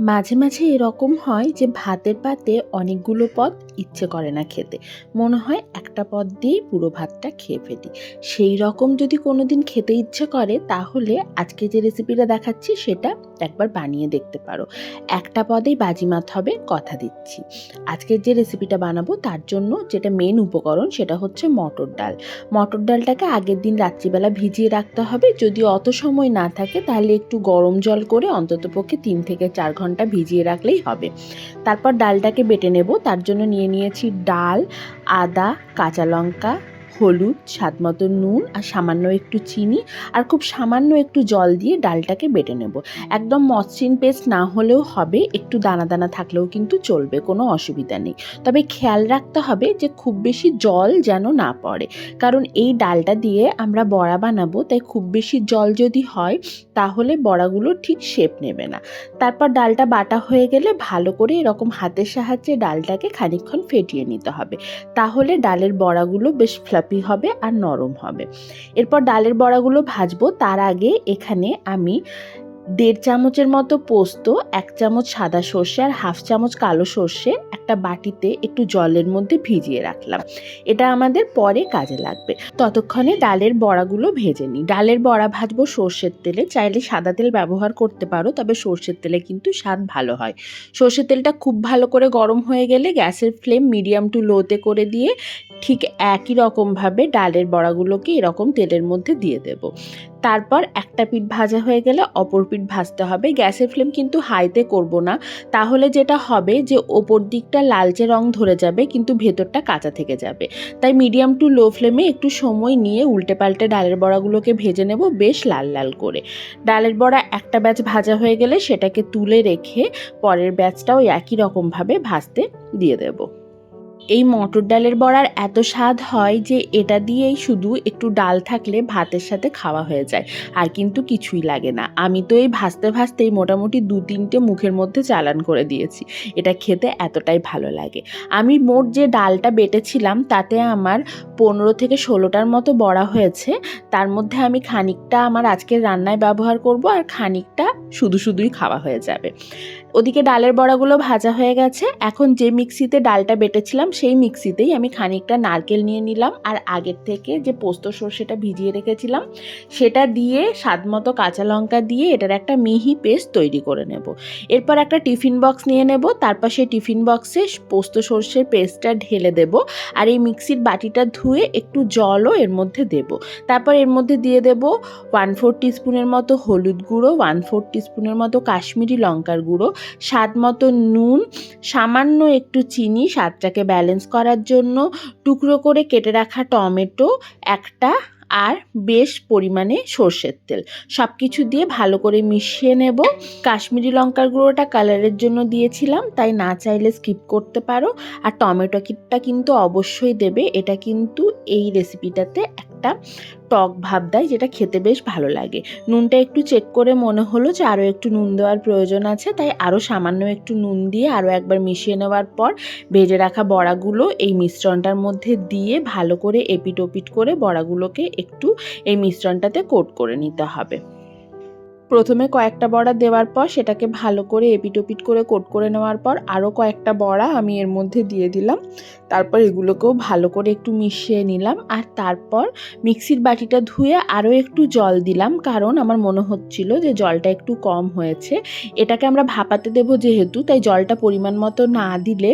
মাঝে মাঝে এরকম হয় যে ভাতের পাতে অনেকগুলো পদ ইচ্ছে করে না খেতে। মনে হয় একটা পদ দিয়েই পুরো ভাতটা খেয়ে ফেলি। সেই রকম যদি কোনো দিন খেতে ইচ্ছে করে, তাহলে আজকে যে রেসিপিটা দেখাচ্ছি, সেটা একবার বানিয়ে দেখতে পারো। একটা পদেই বাজিমাত হবে, কথা দিচ্ছি। আজকের যে রেসিপিটা বানাবো, তার জন্য যেটা মেন উপকরণ, সেটা হচ্ছে মটর ডাল। মটর ডালটাকে আগের দিন রাত্রিবেলা ভিজিয়ে রাখতে হবে। যদি অত সময় না থাকে, তাহলে একটু গরম জল করে অন্ততপক্ষে তিন থেকে চার ঘণ্টা ভিজিয়ে রাখলেই হবে। তারপর ডালটাকে বেটে নেব। তার জন্য নিয়ে নিয়েছি ডাল আদা কাঁচা লঙ্কা হলুদ, স্বাদ মতো নুন আর সামান্য একটু চিনি আর খুব সামান্য একটু জল দিয়ে ডালটাকে বেটে নেব। একদম মসৃণ পেস্ট না হলেও হবে, একটু দানা দানা থাকলেও কিন্তু চলবে, কোনো অসুবিধা নেই। তবে খেয়াল রাখতে হবে যে খুব বেশি জল যেন না পড়ে, কারণ এই ডালটা দিয়ে আমরা বড়া বানাবো, তাই খুব বেশি জল যদি হয়, তাহলে বড়াগুলো ঠিক শেপ নেবে না। তারপর ডালটা বাটা হয়ে গেলে ভালো করে এরকম হাতের সাহায্যে ডালটাকে খানিকক্ষণ ফেটিয়ে নিতে হবে। তাহলে ডালের বড়াগুলো বেশ ফ্লাপি হবে আর নরম হবে। এরপর ডালের বড়াগুলো ভাজবো তার আগে এখানে আমি দেড় চামচের মতো পোস্ত, এক চামচ সাদা সর্ষে আর হাফ চামচ কালো সর্ষে একটা বাটিতে একটু জলের মধ্যে ভিজিয়ে রাখলাম। এটা আমাদের পরে কাজে লাগবে। ততক্ষণে ডালের বড়াগুলো ভেজে নিই। ডালের বড়া ভাজবো সর্ষের তেলে। চাইলে সাদা তেল ব্যবহার করতে পারো, তবে সর্ষের তেলে কিন্তু স্বাদ ভালো হয়। সর্ষের তেলটা খুব ভালো করে গরম হয়ে গেলে গ্যাসের ফ্লেম মিডিয়াম টু লোতে করে দিয়ে ঠিক একই রকমভাবে ডালের বড়াগুলোকে এরকম তেলের মধ্যে দিয়ে দেব। তারপর একটা পিঠ ভাজা হয়ে গেলে অপর পিঠ ভাজতে হবে। গ্যাসের ফ্লেম কিন্তু হাইতে করব না। তাহলে যেটা হবে যে ওপর দিকটা লালচে রং ধরে যাবে, কিন্তু ভেতরটা কাঁচা থেকে যাবে। তাই মিডিয়াম টু লো ফ্লেমে একটু সময় নিয়ে উল্টে পাল্টে ডালের বড়াগুলোকে ভেজে নেব বেশ লাল লাল করে। ডালের বড়া একটা ব্যাচ ভাজা হয়ে গেলে সেটাকে তুলে রেখে পরের ব্যাচটাও একই রকমভাবে ভাজতে দিয়ে দেবো। এই মটর ডালের বড়ার এত স্বাদ হয় যে এটা দিয়েই শুধু একটু ডাল থাকলে ভাতের সাথে খাওয়া হয়ে যায়, আর কিন্তু কিছুই লাগে না। আমি তো এই ভাজতে ভাজতেই মোটামুটি দু তিনটে মুখের মধ্যে চালান করে দিয়েছি, এটা খেতে এতটাই ভালো লাগে। আমি মোট যে ডালটা বেটেছিলাম, তাতে আমার পনেরো থেকে ষোলোটার মতো বড়া হয়েছে, তার মধ্যে আমি খানিকটা আমার আজকের রান্নায় ব্যবহার করব, আর খানিকটা শুধু শুধুই খাওয়া হয়ে যাবে। ওদিকে ডালের বড়াগুলো ভাজা হয়ে গেছে, এখন যে মিক্সিতে ডালটা বেটেছিলাম সেই মিক্সিতেই আমি খানিকটা নারকেল নিয়ে নিলাম আর আগের থেকে যে পোস্ত সর্ষেটা ভিজিয়ে রেখেছিলাম, সেটা দিয়ে স্বাদ মতো কাঁচা লঙ্কা দিয়ে এটার একটা মিহি পেস্ট তৈরি করে নেব। এরপর একটা টিফিন বক্স নিয়ে নেব, তারপর সেই টিফিন বক্সে পোস্ত সর্ষের পেস্টটা ঢেলে দেব আর এই মিক্সির বাটিটা ধুয়ে একটু জলও এর মধ্যে দেব। তারপর এর মধ্যে দিয়ে দেব ওয়ান ফোর টিস্পুনের মতো হলুদ গুঁড়ো, ওয়ান ফোর টিস্পুনের মতো কাশ্মীরি লঙ্কার গুঁড়ো, স্বাদ মতো নুন, সামান্য একটু চিনি, স্বাদটাকে ব্যালেন্স করার জন্য টুকরো করে কেটে রাখা টমেটো, একটা, আর বেশ পরিমাণে সর্ষের তেল। সব কিছু দিয়ে ভালো করে মিশিয়ে নেব। কাশ্মীরি লঙ্কার গুঁড়োটা কালারের জন্য দিয়েছিলাম, তাই না চাইলে স্কিপ করতে পারো। আর টমেটো কিটটা কিন্তু অবশ্যই দেবে। এটা কিন্তু এই রেসিপিটাতে একটা টক ভাব দেয় যেটা খেতে বেশ ভালো লাগে। নুনটা একটু চেক করে মনে হলো যে আরও একটু নুন দেওয়ার প্রয়োজন আছে, তাই আরও সামান্য একটু নুন দিয়ে আরও একবার মিশিয়ে নেওয়ার পর ভেজে রাখা বড়াগুলো এই মিশ্রণটার মধ্যে দিয়ে ভালো করে এপিট ওপিট করে বড়াগুলোকে একটু এই মিশ্রণটাতে কোট করে নিতে হবে। প্রথমে কয়েকটা বড়া দেওয়ার পর সেটাকে ভালো করে এপিট ওপিট করে কোট করে নেওয়ার পর আরও কয়েকটা বড়া আমি এর মধ্যে দিয়ে দিলাম। তারপর এগুলোকেও ভালো করে একটু মিশিয়ে নিলাম আর তারপর মিক্সির বাটিটা ধুয়ে আরও একটু জল দিলাম কারণ আমার মনে হচ্ছিল যে জলটা একটু কম হয়েছে। এটাকে আমরা ভাপাতে দেবো যেহেতু, তাই জলটা পরিমাণ মতো না দিলে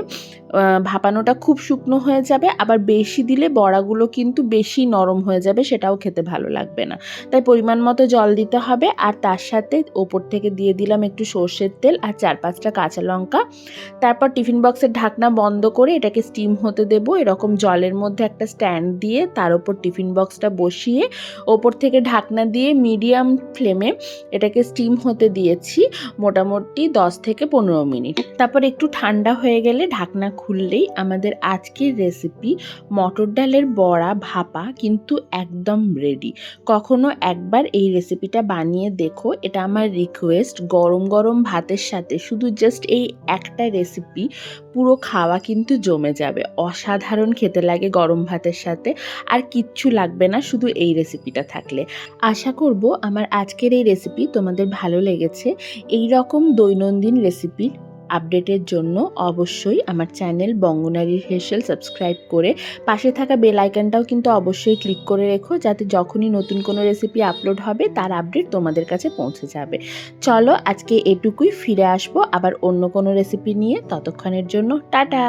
ভাপানোটা খুব শুকনো হয়ে যাবে। আবার বেশি দিলে বড়াগুলো কিন্তু বেশি নরম হয়ে যাবে, সেটাও খেতে ভালো লাগবে না। তাই পরিমাণ মতো জল দিতে হবে আর তার সাথে ওপর থেকে দিয়ে দিলাম একটু সর্ষের তেল আর চার পাঁচটা কাঁচা লঙ্কা। তারপর টিফিন বক্সের ঢাকনা বন্ধ করে এটাকে স্টিম হতে দেব। এরকম জলের মধ্যে একটা স্ট্যান্ড দিয়ে তার ওপর টিফিন বক্সটা বসিয়ে ওপর থেকে ঢাকনা দিয়ে মিডিয়াম ফ্লেমে এটাকে স্টিম হতে দিয়েছি মোটামুটি দশ থেকে পনেরো মিনিট। তারপর একটু ঠান্ডা হয়ে গেলে ঢাকনা খুললেই আমাদের আজকের রেসিপি মটর ডালের বড়া ভাপা কিন্তু একদম রেডি কখনো একবার এই রেসিপিটা বানিয়ে দেখো এটা আমার রিকোয়েস্ট গরম গরম ভাতের সাথে। শুধু জাস্ট এই একটা রেসিপি পুরো খাওয়া কিন্তু জমে যাবে। অসাধারণ খেতে লাগে গরম ভাতের সাথে। আর কিচ্ছু লাগবে না, শুধু এই রেসিপিটা থাকলে। আশা করব আমার আজকের এই রেসিপি তোমাদের ভালো লেগেছে। এই রকম দৈনন্দিন রেসিপির আপডেটের জন্য অবশ্যই আমার চ্যানেল বঙ্গনারী হেসেল সাবস্ক্রাইব করে পাশে থাকা বেল আইকনটাও কিন্তু অবশ্যই ক্লিক করে রেখো, যাতে যখনই নতুন কোনো রেসিপি আপলোড হবে, তার আপডেট তোমাদের কাছে পৌঁছে যাবে। চলো আজকে এটুকুই, ফিরে আসব আবার অন্য কোনো রেসিপি নিয়ে। ততক্ষণের জন্য টাটা!